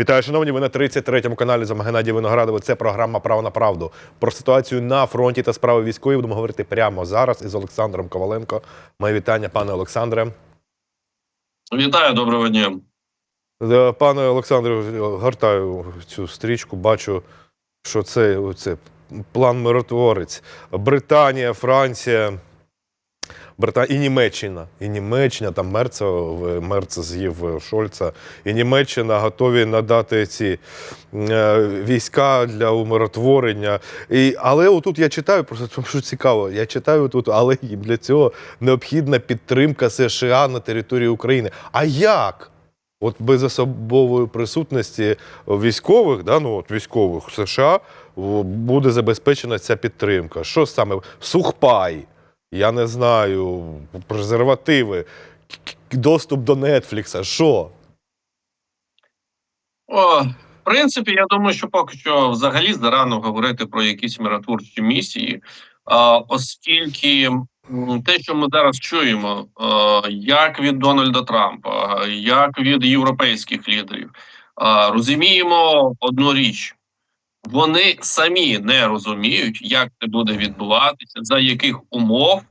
Вітаю, шановні. Ви на 33-му каналі з вами Геннадій Виноградовий. Це програма Право на правду. Про ситуацію на фронті та справи військової будемо говорити прямо зараз із Олександром Коваленко. Моє вітання, пане Олександре. Вітаю, доброго дня. Е, Пане Олександре, гортаю цю стрічку, бачу, що це, це план миротворець. Британія, Франція. Брита... І Німеччина. І Німеччина, там Мерца, Мерц з'їв Шольца. І Німеччина готові надати ці е, війська для умиротворення. І, але отут я читаю, просто тому що цікаво, я читаю тут, але для цього необхідна підтримка США на території України. А як? От без особової присутності військових, да, ну от військових США буде забезпечена ця підтримка. Що саме? Сухпай, я не знаю, презервативи, доступ до Нетфлікса. Що? О, в принципі, я думаю, що поки що взагалі зарано говорити про якісь миротворчі місії, оскільки те, що ми зараз чуємо, як від Дональда Трампа, як від європейських лідерів, розуміємо одну річ. Вони самі не розуміють, як це буде відбуватися, за яких умов,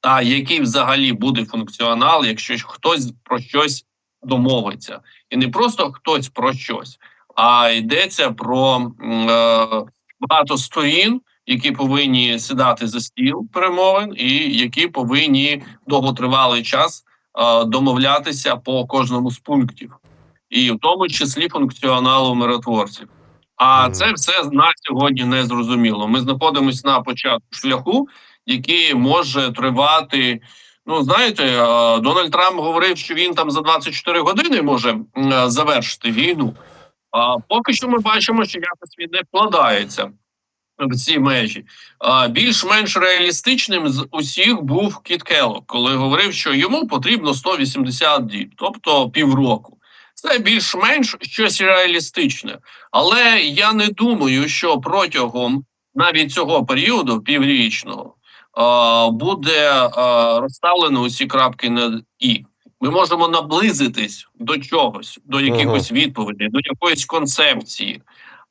та який взагалі буде функціонал, якщо хтось про щось домовиться, і не просто хтось про щось, а йдеться про е, багато сторін, які повинні сідати за стіл перемовин, і які повинні довготривалий час е, домовлятися по кожному з пунктів, і в тому числі функціоналу миротворців. А це все на сьогодні не зрозуміло. Ми знаходимося на початку шляху, який може тривати. Ну, знаєте, е, Дональд Трамп говорив, що він там за 24 години може е, завершити війну. А поки що ми бачимо, що якось він не вкладається в ці межі. А більш-менш реалістичним з усіх був Кіт Келлог, коли говорив, що йому потрібно 180 діб, тобто півроку. Це більш-менш щось реалістичне. Але я не думаю, що протягом навіть цього періоду піврічного буде розставлено усі крапки на і. Ми можемо наблизитись до чогось, до якихось відповідей, до якоїсь концепції,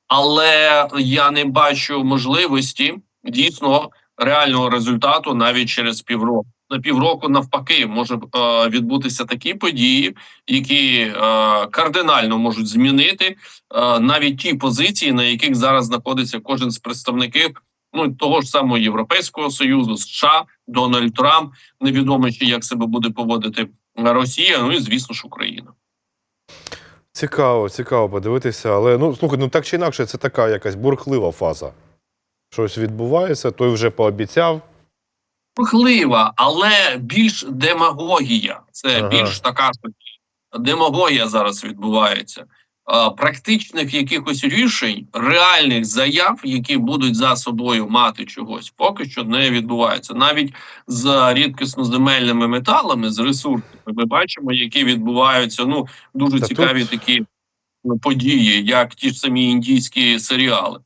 але я не бачу можливості дійсно реального результату навіть через півроку. На півроку навпаки може е, відбутися такі події, які е, кардинально можуть змінити е, навіть ті позиції, на яких зараз знаходиться кожен з представників ну того ж самого Європейського союзу, США, Дональд Трамп. Невідомо чи як себе буде поводити Росія. Ну і звісно ж Україна. Цікаво, цікаво подивитися. Але ну слухай, ну так чи інакше, це така якась бурхлива фаза. Щось відбувається, той вже пообіцяв. Бурхлива, але більш демагогія. Це Ага. більш така демагогія зараз відбувається. Практичних якихось рішень, реальних заяв, які будуть за собою мати чогось, поки що не відбувається. Навіть з рідкісноземельними металами, з ресурсами, ми бачимо, які відбуваються. Ну дуже Та цікаві тут- такі ну, події, як ті ж самі індійські серіали.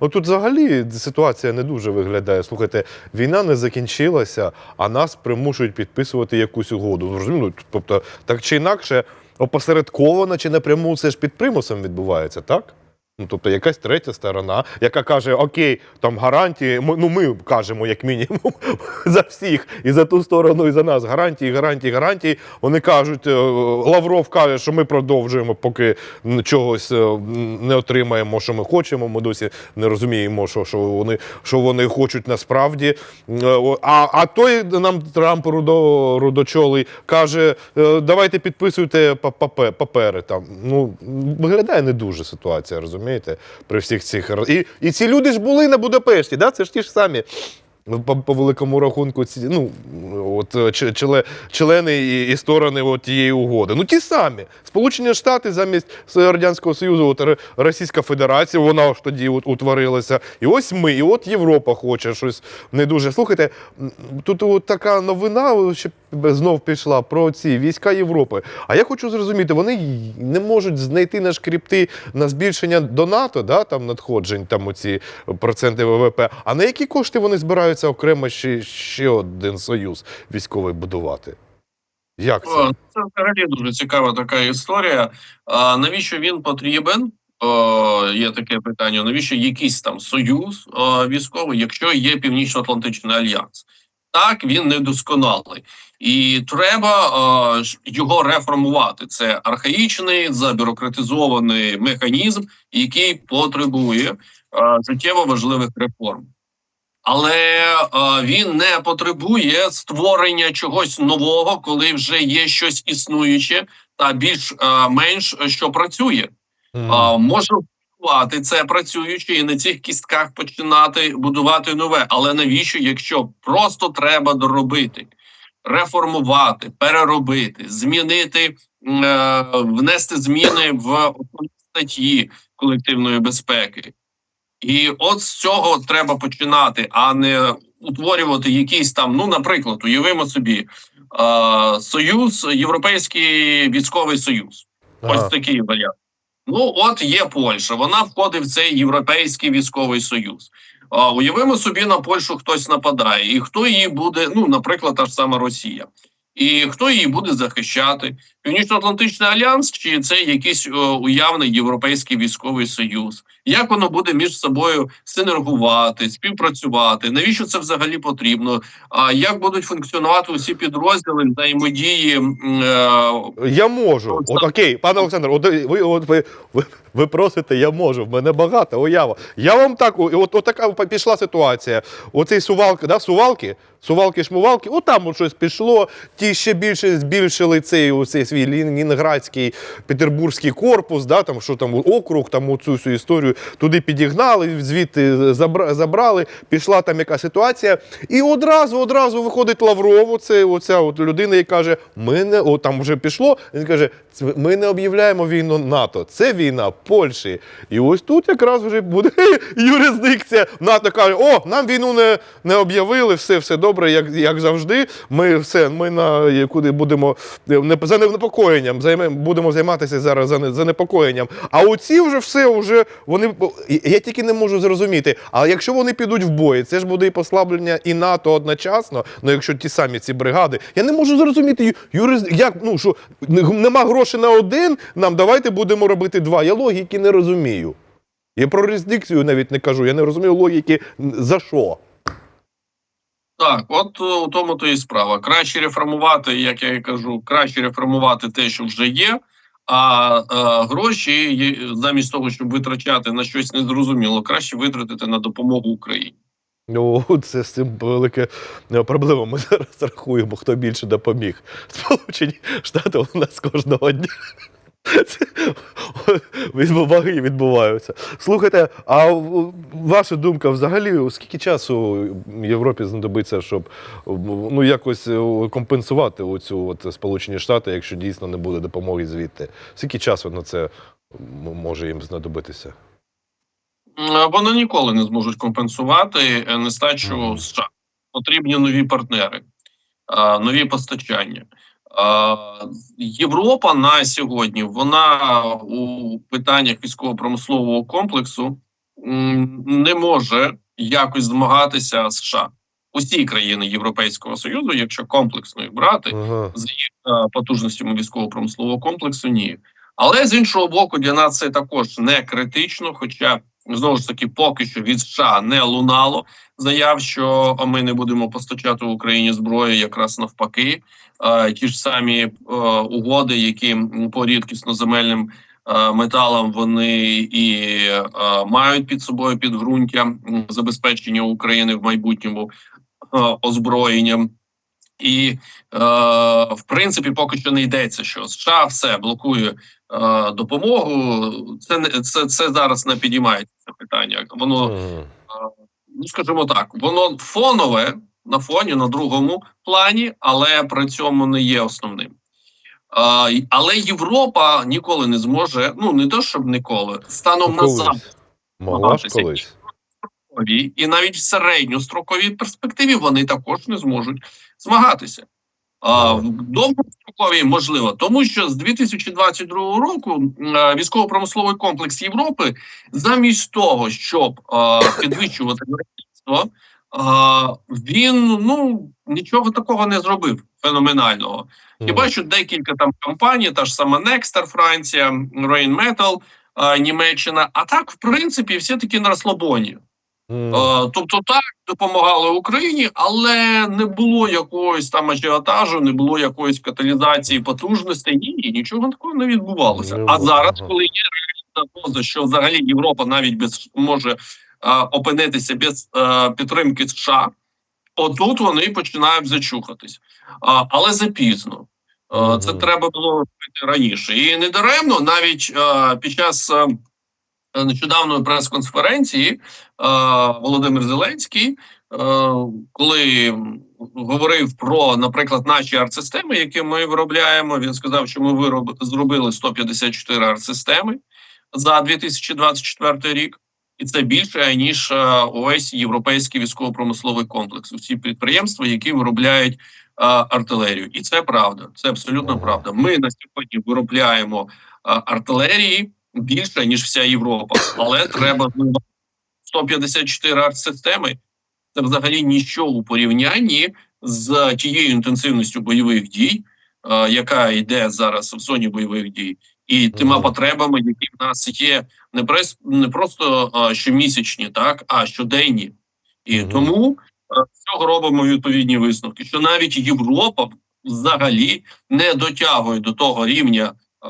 Ну тут взагалі ситуація не дуже виглядає. Слухайте, війна не закінчилася, а нас примушують підписувати якусь угоду. Ну, ну, тобто, так чи інакше, опосередковано чи напряму це ж під примусом відбувається, так? Ну, тобто якась третя сторона, яка каже: Окей, там гарантії, ми- ну ми кажемо, як мінімум, за всіх, і за ту сторону, і за нас. Гарантії, гарантії, гарантії. Вони кажуть, е, Лавров каже, що ми продовжуємо, поки чогось е, не отримаємо, що ми хочемо. Ми досі не розуміємо, що, що, вони, що вони хочуть насправді. Е, А, а той нам Трамп рудо, рудочолий каже: давайте підписуйте папери. Там. Ну, виглядає не дуже ситуація, розумієте? При всіх цих і, і ці люди ж були на Будапешті, да? це ж ті ж самі. По, по великому рахунку, ці, ну, от, е, чле, члени і, і сторони от тієї угоди. Ну, ті самі. Сполучені Штати замість Радянського Союзу, от Російська Федерація, вона ж тоді от, утворилася. І ось ми, і от Європа хоче щось не дуже. Слухайте, тут от така новина ще знов пішла про ці війська Європи. А я хочу зрозуміти, вони не можуть знайти наш крипти на збільшення до НАТО, да, там надходжень, там оці проценти ВВП. А на які кошти вони збираються окремо ще, ще один союз військовий будувати? Як це? Це взагалі дуже цікава така історія. А, навіщо він потрібен? О, є таке питання: навіщо якийсь там союз о, військовий, якщо є Північно-Атлантичний альянс? Так, він недосконалий, і треба ж- його реформувати. Це архаїчний забюрократизований механізм, який потребує е, життєво важливих реформ. Але е, він не потребує створення чогось нового, коли вже є щось існуюче та більш е, менш е, що працює. А, можна будувати це працюючи і на цих кістках починати будувати нове. Але навіщо, якщо просто треба доробити, реформувати, переробити, змінити, е, внести зміни в статті колективної безпеки? І от з цього треба починати, а не утворювати якийсь там. Ну, наприклад, уявимо собі е, союз, Європейський військовий союз. Ага. Ось такий варіант. Ну, от є Польща, вона входить в цей європейський військовий союз. А, уявимо собі, на Польщу хтось нападає, і хто її буде, ну, наприклад, та ж сама Росія. І хто її буде захищати? Північно-Атлантичний альянс, чи це якийсь о, уявний європейський військовий союз? Як воно буде між собою синергувати, співпрацювати? Навіщо це взагалі потрібно? А як будуть функціонувати усі підрозділи взаємодії? е, Я можу. От окей, пане Олександр, от ви, от ви, ви, ви просите, я можу. В мене багато уява. Я вам так, от, от така пішла ситуація. Оцей сувалки, да, сувалки, сувалки, шмувалки, от там от щось пішло. Ті ще більше збільшили цей, оцей свій Лінінградський петербурзький корпус, да, там що там округ, там оцю всю історію туди підігнали, звідти забрали. Пішла там яка ситуація. І одразу, одразу виходить Лавров, оце, оця от людина, і каже: ми не о, там вже пішло. Він каже: ми не об'являємо війну НАТО. Це війна Польщі. І ось тут якраз вже буде юрисдикція. НАТО каже: О, нам війну не, не об'явили, все, все добре, як, як завжди. Ми все, ми на куди будемо не за непокоєнням, займе, будемо займатися зараз за, не- А оці вже все, вже вони я тільки не можу зрозуміти. А якщо вони підуть в бой, це ж буде і послаблення і НАТО одночасно. Ну якщо ті самі ці бригади, я не можу зрозуміти, ю- юрис, як ну що нема грошей на один, нам давайте будемо робити два. Я логіки не розумію. Я про юрисдикцію навіть не кажу. Я не розумію логіки за що. Так, от е, у тому то і справа. Краще реформувати, як я і кажу, краще реформувати те, що вже є. А е, гроші замість того, щоб витрачати на щось незрозуміло, краще витратити на допомогу Україні. Ну, це з цим велика е, проблема. Ми зараз рахуємо, хто більше допоміг. Сполучені Штати у нас кожного дня. Це відбуваги відбуваються. Слухайте, а ваша думка взагалі, скільки часу Європі знадобиться, щоб ну, якось е, компенсувати оцю от Сполучені Штати, якщо дійсно не буде допомоги звідти? Скільки часу на це може їм знадобитися? Вони ніколи не зможуть компенсувати е, нестачу. США. Потрібні нові партнери, нові постачання. А, Європа на сьогодні вона у питаннях військово-промислового комплексу не може якось змагатися з США. Усі країни Європейського союзу, якщо комплексно їх брати, Ага. з їх е, потужностями військово-промислового комплексу ні. Але з іншого боку, для нас це також не критично. Хоча знову ж таки, поки що від США не лунало заяв, що ми не будемо постачати Україні зброю, якраз навпаки, Е, ті ж самі е, угоди, які по рідкісно земельним е, металам вони і мають під собою підґрунтя забезпечення України в майбутньому озброєнням. І е, в принципі поки що не йдеться, що США все блокує е, допомогу. Це це, це зараз не підіймається це питання. Воно Мгм. ну скажімо так, воно фонове на фоні на другому плані, але при цьому не є основним. Але Європа ніколи не зможе, ну не то щоб ніколи, станом на зараз колись. і навіть в середньостроковій перспективі вони також не зможуть змагатися. В можливо, тому що з 2022 року військово-промисловий комплекс Європи, замість того, щоб підвищувати виробництво, він ну нічого такого не зробив феноменального. Хіба що декілька там компаній, та ж сама Nexter, Франція, Rheinmetall, а, Німеччина. А так, в принципі, все таки на розслабоні. Е, Тобто так допомагали Україні, але не було якогось там ажіотажу, не було якоїсь каталізації потужностей. Ні, ні, нічого такого не відбувалося. Не А зараз, коли є реальна загроза, що взагалі Європа навіть без може е, опинитися без е, підтримки США, отут вони починають зачухатись. А, але запізно. Е, Це Мгм. треба було робити раніше. І не даремно навіть е, під час. Е, нещодавної прес-конференції е, Володимир Зеленський, е, коли говорив про, наприклад, наші арт-системи, які ми виробляємо, він сказав, що ми вироб... зробили 154 арт-системи за 2024 рік. І це більше ніж увесь європейський військово-промисловий комплекс. Усі підприємства, які виробляють е, артилерію, і це правда. Це абсолютно правда. Ми на сьогодні виробляємо е, артилерії більше ніж вся Європа, але треба ну, 154 арт-системи. Це взагалі ніщо у порівнянні з тією інтенсивністю бойових дій, е, яка йде зараз в зоні бойових дій, і тима потребами, які в нас є не прес не просто е, щомісячні, так а щоденні. І тому е, з цього робимо відповідні висновки, що навіть Європа взагалі не дотягує до того рівня е,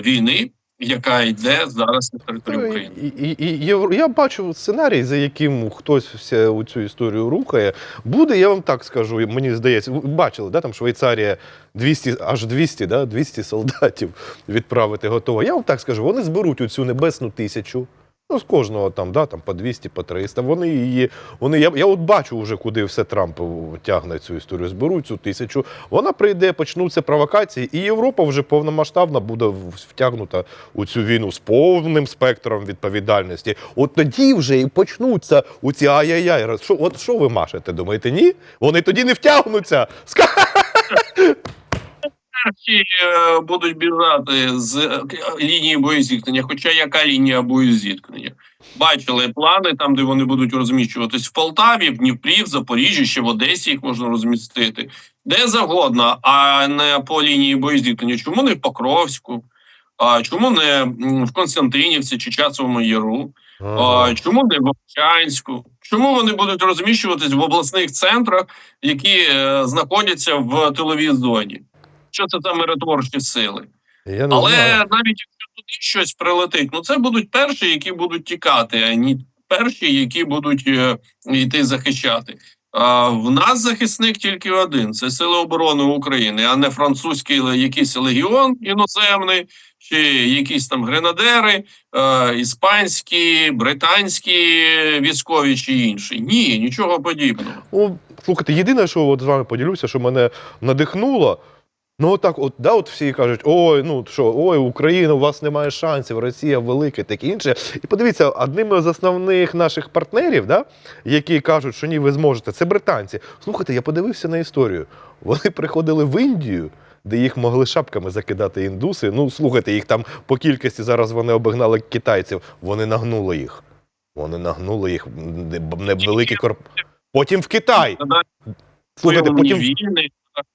війни, яка йде зараз на території Ну, України. І, і, і, Євро- я бачу сценарій, за яким хтось все у цю історію рухає. Буде, я вам так скажу, мені здається, ви бачили, да, там Швейцарія 200, аж 200, да, 200 солдатів відправити готова. Я вам так скажу, вони зберуть оцю небесну тисячу. Ну, з кожного там, да, там по 200, по 300. Вони її, вони, я, я от бачу вже, куди все Трамп тягне цю історію. Зберуть цю тисячу. Вона прийде, почнуться провокації, і Європа вже повномасштабна буде втягнута у цю війну з повним спектром відповідальності. От тоді вже і почнуться у ці ай-яй-яй. От що ви машете? Думаєте, ні? Вони тоді не втягнуться. Перші е, будуть біжати з е, лінії боєзіткнення. Хоча яка лінія боєзіткнення? Бачили плани там, де вони будуть розміщуватись в Полтаві, в Дніпрі, в Запоріжжі, ще в Одесі їх можна розмістити, де завгодно, а не по лінії боєзіткнення. Чому не в Покровську? А чому не в Константинівці чи Часовому Яру? А, чому не в Вовчанську? Чому вони будуть розміщуватись в обласних центрах, які е, знаходяться в тиловій зоні? Що це за миротворчі сили? Я не Але знаю. навіть якщо туди щось прилетить, ну це будуть перші, які будуть тікати, а не перші, які будуть е, йти захищати. А в нас захисник тільки один: це Сили оборони України, а не французький якийсь легіон іноземний, чи якісь там гренадери, е, іспанські, британські військові чи інші. Ні, нічого подібного. Ну, слухайте, єдине, що от з вами поділюся, що мене надихнуло. Ну, отак, от, да, от всі кажуть, ой, ну що, ой, Україна, у вас немає шансів, Росія велика, таке інше. І подивіться, одним з основних наших партнерів, да, які кажуть, що ні, ви зможете, це британці. Слухайте, я подивився на історію. Вони приходили в Індію, де їх могли шапками закидати індуси. Ну, слухайте, їх там по кількості зараз вони обігнали китайців. Вони нагнули їх. Вони нагнули їх не- невеликі корп. Потім в Китай. Слухайте, потім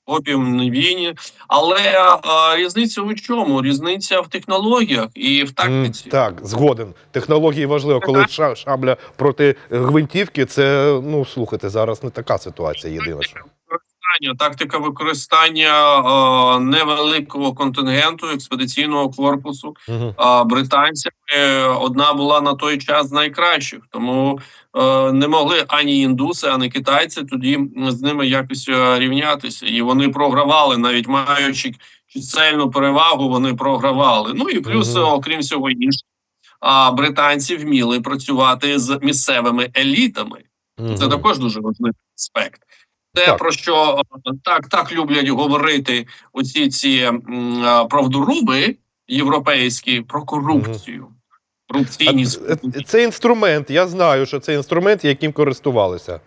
війни, не війні. Але а, різниця у чому? Різниця в технологіях і в тактиці. Так, згоден. Технології важливо. Коли ша- шабля проти гвинтівки, це ну слухайте, зараз не така ситуація. Єдина що. Використання, тактика використання а, невеликого контингенту експедиційного корпусу а, британцями одна була на той час з найкращих, тому е, не могли ані індуси, ані китайці тоді з ними якось е, рівнятися. І вони програвали, навіть маючи чисельну перевагу, вони програвали. Ну і плюс, е, окрім всього іншого, а британці вміли працювати з місцевими елітами. Це також дуже важливий аспект. Те, Так. про що е, так, так люблять говорити оці ці м, е, правдоруби європейські про корупцію. Корупційні А, е, Це інструмент. Я знаю, що це інструмент, яким користувалися.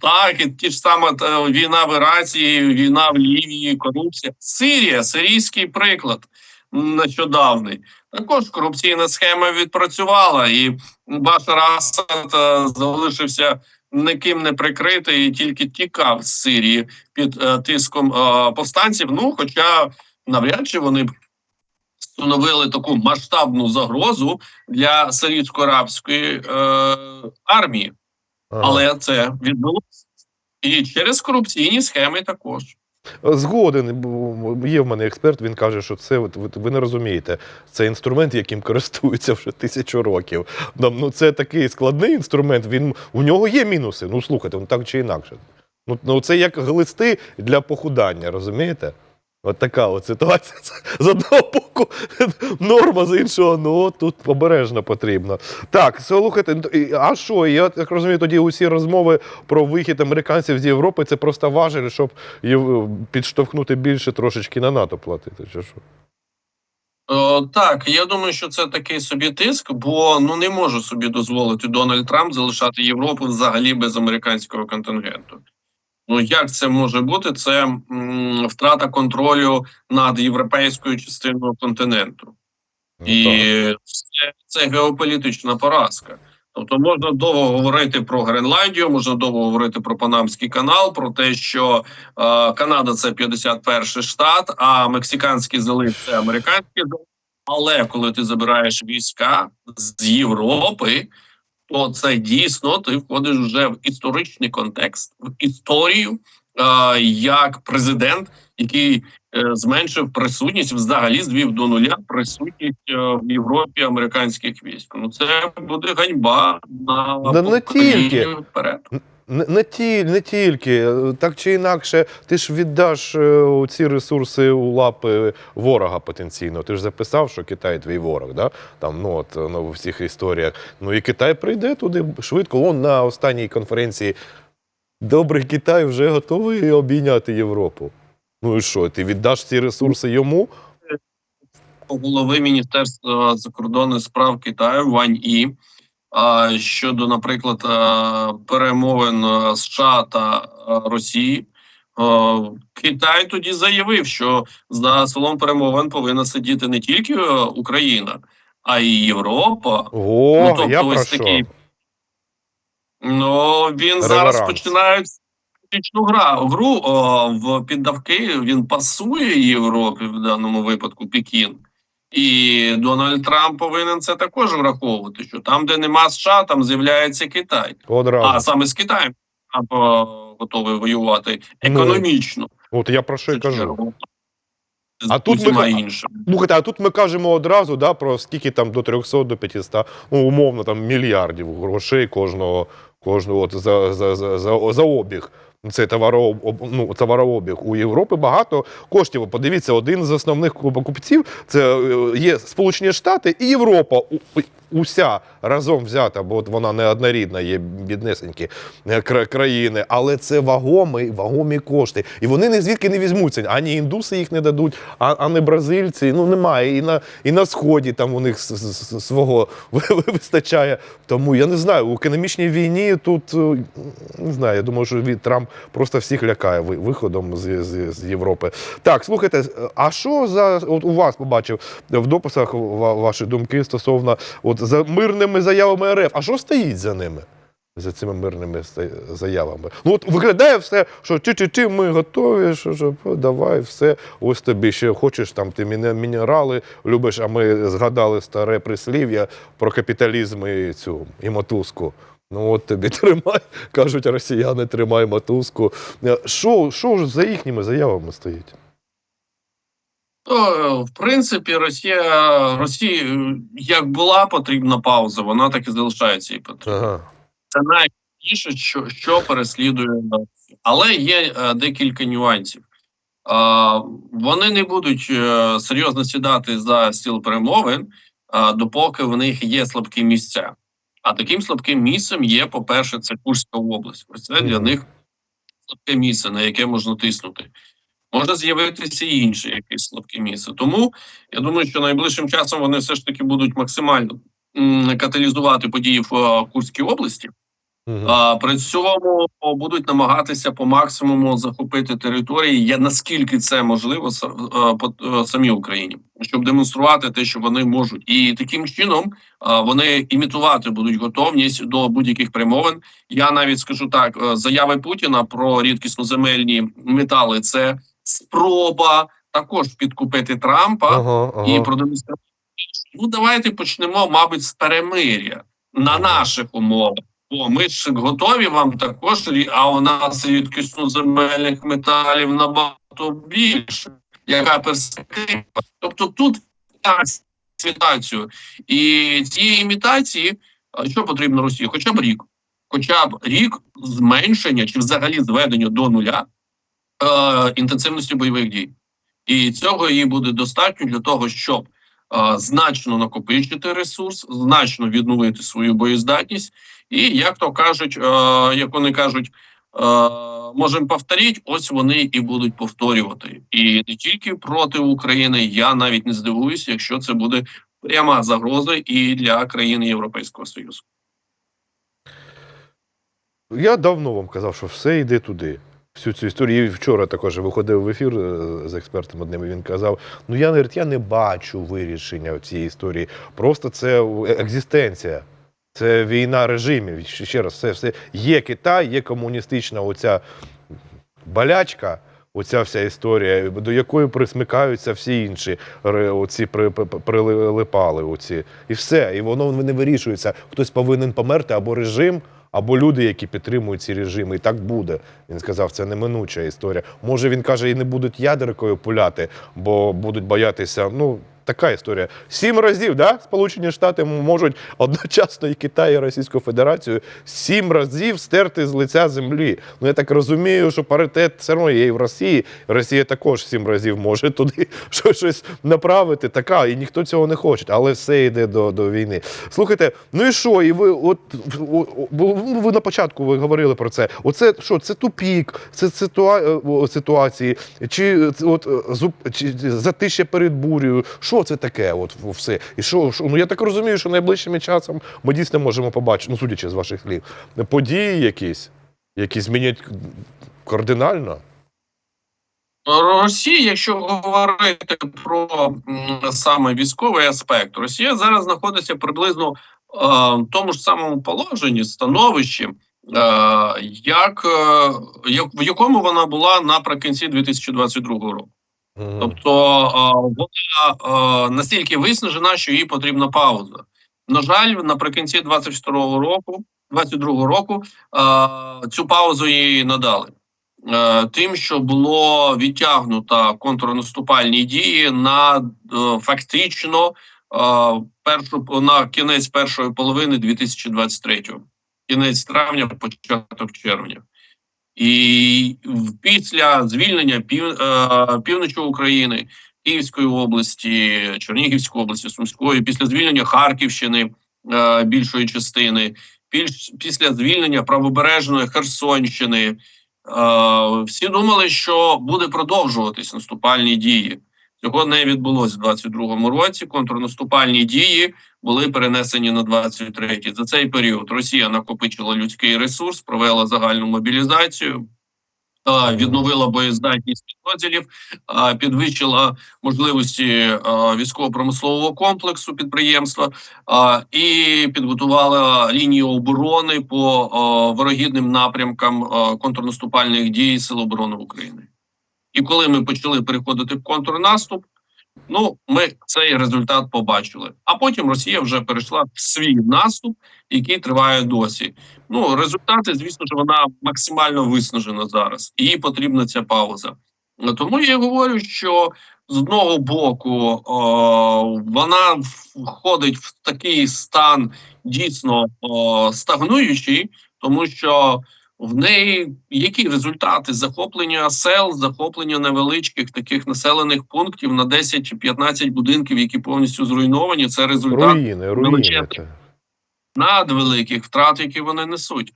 Так, і ті ж саме війна в Ірації, війна в Лівії, корупція. Сирія, сирійський приклад. нещодавний. Також корупційна схема відпрацювала, і Башар Асад залишився ніким не прикритий і тільки тікав з Сирії під е, тиском е, повстанців. Ну, хоча навряд чи вони б становили таку масштабну загрозу для сирійсько-арабської е, армії, Ага. але це відбулося. І через корупційні схеми також. Згоден, є в мене експерт, він каже, що це ви не розумієте, це інструмент, яким користуються вже тисячу років. Ну, це такий складний інструмент, він, у нього є мінуси. Ну, слухайте, ну так чи інакше. Ну, ну це як глисти для похудання, розумієте? От така от ситуація. З одного боку норма, з іншого, ну тут обережно потрібно. Так, слухайте, ну, а що? Я так розумію, тоді усі розмови про вихід американців з Європи це просто важель, щоб підштовхнути більше трошечки на НАТО платити. Чи що? О, так, я думаю, що це такий собі тиск, бо ну не може собі дозволити Дональд Трамп залишати Європу взагалі без американського контингенту. Ну як це може бути? Це м, втрата контролю над європейською частиною континенту. Ну, І це, це геополітична поразка. Тобто можна довго говорити про Гренландію, можна довго говорити про Панамський канал, про те, що е, Канада це 51 штат, а Мексиканський залив це американський залив. Але коли ти забираєш війська з Європи, то це дійсно ти входиш вже в історичний контекст, в історію е, як президент, який е, зменшив присутність, взагалі звів до нуля присутність е, в Європі американських військ. Ну це буде ганьба на Да не тільки. вперед. Не, не, ті, не тільки, Е, так чи інакше, ти ж віддаш е, ці ресурси у лапи ворога потенційно. Ти ж записав, що Китай твій ворог, да? Там, ну, от, ну, в всіх історіях. Ну і Китай прийде туди швидко. Он на останній конференції. Добрий Китай вже готовий обійняти Європу. Ну і що, ти віддаш ці ресурси йому? голови Міністерства закордонних справ Китаю Вань І щодо, наприклад, перемовин а, США та Росії. Китай тоді заявив, що за столом перемовин повинна сидіти не тільки е, Україна, а й Європа. О, Ну, тобто я про ось що? такий- Ну він зараз Реверанс. починає політичну гра гру о, в піддавки. Він пасує Європі в даному випадку Пекін. І Дональд Трамп повинен це також враховувати. Що там, де нема США, там з'являється Китай. Одразу. А саме з Китаєм Трамп готовий воювати економічно. От я про що й кажу. А тут ми. Слухайте, а тут ми кажемо одразу да, про скільки там до 300, до 500, ну, умовно, там мільярдів грошей кожного, кожного от, за, за, за, за, за обіг. Це товарооб, ну, товарообіг. У Європи багато коштів. Подивіться, один з основних покупців це е, є Сполучені Штати і Європа. Уся разом взята, бо от вона не однорідна, є біднесенькі е, кра- країни, але це вагомі, вагомі кошти. І вони ні звідки не візьмуться. Ані індуси їх не дадуть, а, а не бразильці. Ну немає. І на, і на сході там у них свого вистачає. Тому я не знаю, у економічній війні тут е, не знаю. Я думаю, що від Трамп просто всіх лякає виходом з, з, з Європи. Так, слухайте, а що за от у вас побачив в дописах ваші думки стосовно от за мирними заявами РФ? А що стоїть за ними? За цими мирними заявами. Ну от виглядає все, що чи чи чи ми готові, що, що давай, все. Ось тобі ще хочеш там ти мінерали любиш, а ми згадали старе прислів'я про капіталізм і цю і мотузку. Ну от тобі тримай, кажуть росіяни, тримай мотузку. Е, Що, що ж за їхніми заявами стоїть? То, е, в принципі, Росія Росії е, як була потрібна пауза, вона так і залишається і потрібна. Ага. Це найбільше, що, що переслідує. Але є е, декілька нюансів. Е, вони не будуть е, серйозно сідати за стіл перемовин, е, допоки в них є слабкі місця. А таким слабким місцем є, по-перше, це Курська область. Ось це для них слабке місце, на яке можна тиснути. Може з'явитися і інше якесь слабке місце. Тому я думаю, що найближчим часом вони все ж таки будуть максимально каталізувати події в е, Курській області. Мгм. А, при цьому будуть намагатися по максимуму захопити території, я наскільки це можливо е, по е, самій Україні, щоб демонструвати те, що вони можуть, і таким чином а, вони імітувати будуть готовність до будь-яких примовин. Я навіть скажу так: е, заяви Путіна про рідкісноземельні метали це спроба також підкупити Трампа Ага, ага. і продемонструвати. Ну давайте почнемо, мабуть, з перемир'я на наших умовах. Бо ми ж готові вам також, а у нас рідкісно земельних металів набагато більше. Яка перспектива? Тобто тут ситуацію. І цієї імітації, що потрібно Росії? Хоча б рік. Хоча б рік зменшення чи взагалі зведення до нуля е, інтенсивності бойових дій. І цього їй буде достатньо для того, щоб е, значно накопичити ресурс, значно відновити свою боєздатність, і як то кажуть, е, як вони кажуть, е, можемо повторити, ось вони і будуть повторювати. І не тільки проти України. Я навіть не здивуюся, якщо це буде пряма загроза і для країн Європейського Союзу. Я давно вам казав, що все йде туди. Всю цю історію. І вчора також виходив в ефір е, з експертом одним. і Він казав: ну я я не бачу вирішення цієї історії. Просто це екзистенція. Це війна режимів. Ще раз, все, все є Китай, є комуністична оця болячка, оця вся історія, до якої присмикаються всі інші оці при, при- прилипали. Оці. І все. І воно не вирішується. Хтось повинен померти або режим, або люди, які підтримують ці режими. І так буде. Він сказав, це неминуча історія. Може, він каже, і не будуть ядеркою пуляти, бо будуть боятися. Ну, така історія. Сім разів, да? Сполучені Штати можуть одночасно і Китай, і Російську Федерацію сім разів стерти з лиця землі. Ну я так розумію, що паритет все одно є і в Росії. Росія також сім разів може туди щось направити. Така, і ніхто цього не хоче, але все йде до, до війни. Слухайте, ну і що? І ви от бо ви на початку ви говорили про це. Оце що? Це тупік, це ситуа... е, ситуації, чи от е, зуб чи затища перед бурею. Що це таке? От все. І що, що? Ну я так розумію, що найближчим часом ми дійсно можемо побачити, ну судячи з ваших слів, події якісь, які змінять кардинально. Росія, якщо говорити про саме військовий аспект, Росія зараз знаходиться приблизно е, в тому ж самому положенні, становищі, е, як, е, як в якому вона була наприкінці 2022 року. Тобто вона настільки виснажена, що їй потрібна пауза. На жаль, наприкінці 22 року, 22 року цю паузу їй надали. Е, Тим, що було відтягнуто контрнаступальні дії на е, фактично першу на кінець першої половини 2023-го. Кінець травня, початок червня. І після звільнення пів, е, півночі України, Київської області, Чернігівської області, Сумської, після звільнення Харківщини е, більшої частини, після звільнення правобережної Херсонщини, е, всі думали, що буде продовжуватись наступальні дії. Цього не відбулося в 22-му році. Контрнаступальні дії були перенесені на 23-й. За цей період Росія накопичила людський ресурс, провела загальну мобілізацію, відновила боєздатність підрозділів, підвищила можливості військово-промислового комплексу підприємства і підготувала лінію оборони по вирогідним напрямкам контрнаступальних дій Сил оборони України. І коли ми почали переходити в контрнаступ, ну ми цей результат побачили. А потім Росія вже перейшла в свій наступ, який триває досі. Ну результати, звісно ж, вона максимально виснажена зараз, їй потрібна ця пауза. Тому я говорю, що з одного боку о, вона входить в такий стан дійсно о, стагнуючий, тому що в неї які результати захоплення сел, захоплення невеличких таких населених пунктів на 10 чи 15 будинків, які повністю зруйновані. Це результат Руїни, руїни. надвеликих втрат, які вони несуть.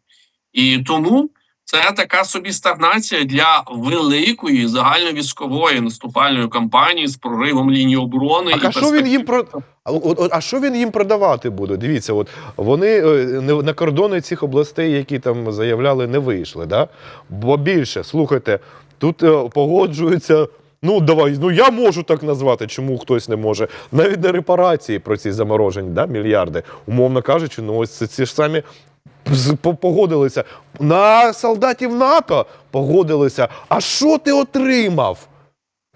І тому Це така собі стагнація для великої загальновійськової наступальної кампанії з проривом лінії оборони. Так, а що він їм про а, а що він їм продавати буде? Дивіться, от вони е, не- на кордони цих областей, які там заявляли, не вийшли. Да? Бо більше, слухайте, тут е, погоджуються. Ну, давай, ну я можу так назвати, чому хтось не може. Навіть на репарації про ці заморожені да, мільярди, умовно кажучи, ну ось це ці ж самі погодилися. На солдатів НАТО погодилися. А що ти отримав?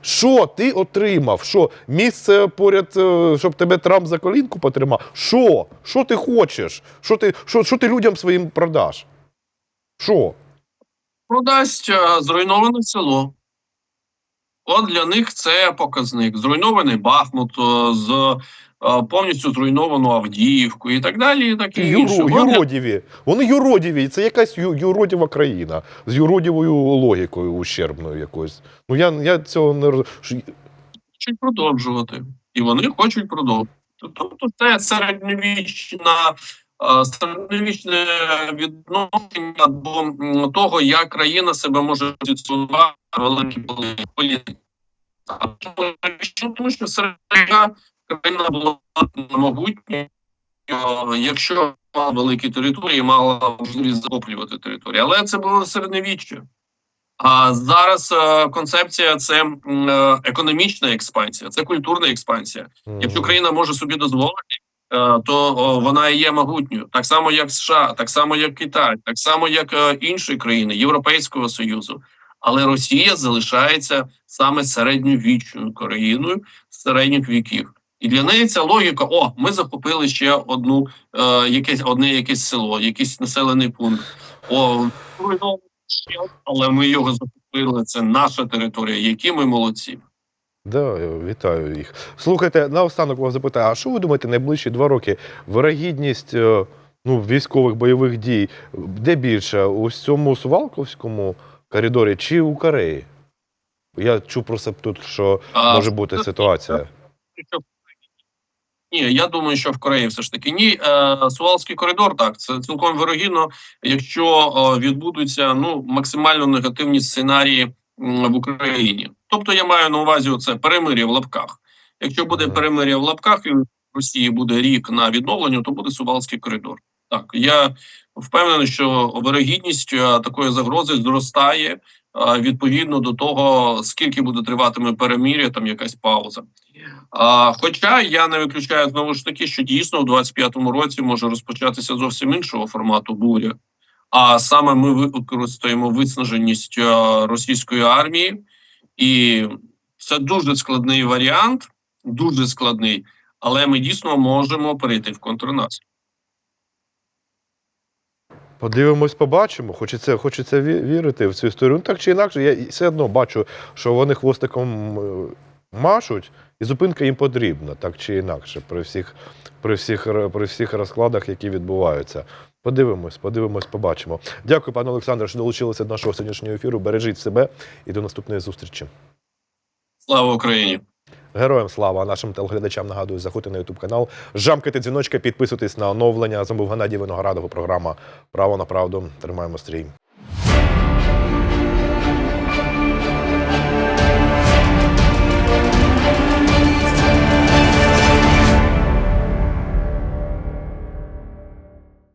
Що ти отримав? Що місце поряд, е, щоб тебе Трамп за колінку потримав? Що? Що ти хочеш? Що ти, що, що ти людям своїм продаш? Що? продасть е, зруйноване село. От для них це показник. Зруйнований Бахмут е, з повністю зруйновану Авдіївку і так далі. І таке інше. Юро, юродіві. Вони юродіві. Це якась ю, юродіва країна з юродівою логікою ущербною якоюсь. Ну я, я цього не роз... хочуть продовжувати, і вони хочуть продовжувати. Тобто, це середньовічна. Середньовічне відношення до того, як країна себе може позиціонувати в великій політиці. Тому що середня країна була могутня, е, якщо мала великі території, мала можливість захоплювати території. Але це було середньовіччя. А зараз е, концепція це е, економічна експансія, це культурна експансія. Якщо країна може собі дозволити, то вона і є могутньою, так само як США, так само як Китай, так само як інші країни Європейського союзу. Але Росія залишається саме середньовічною країною середніх віків. І для неї ця логіка: о, ми захопили ще одну е, якесь одне якесь село, якийсь населений пункт. О, але ми його захопили. Це наша територія. Які ми молодці. Да, вітаю їх. Слухайте, наостанок вас запитаю, а що ви думаєте, найближчі два роки вирогідність е, ну, військових бойових дій де більше? У цьому Сувалковському коридорі чи у Кореї? Я чув просто тут, що А, може бути ситуація. Ні, я думаю, що в Кореї все ж таки ні. Е, Суалський коридор, так, це цілком вирогідно, якщо е, відбудуться ну максимально негативні сценарії в Україні. Тобто я маю на увазі це перемир'я в лапках. Якщо буде перемир'я в лапках і в Росії буде рік на відновлення, то буде Сувалський коридор. Так, я впевнений, що вирогідність е, такої загрози зростає відповідно до того, скільки буде триватиме перемир'я, там якась пауза. А, хоча я не виключаю знову ж таки, що дійсно у 25-му році може розпочатися зовсім іншого формату буря. А саме ми використаємо виснаженість е, російської армії, і це дуже складний варіант, дуже складний, але ми дійсно можемо перейти в контрнаступ. Подивимось, побачимо. Хочеться, хочеться вірити в цю історію. Ну так чи інакше, я все одно бачу, що вони хвостиком е, машуть, і зупинка їм потрібна, так чи інакше, при всіх, при всіх, при всіх розкладах, які відбуваються. Подивимось, подивимось, побачимо. Дякую, пане Олександре, що долучилися до нашого сьогоднішнього ефіру. Бережіть себе і до наступної зустрічі. Слава Україні! Героям слава! Нашим телеглядачам нагадую, заходьте на Ютуб канал, жамкайте дзвіночка, підписуйтесь на оновлення. З вами був Геннадій Виноградов, програма Право на правду. Тримаємо стрій.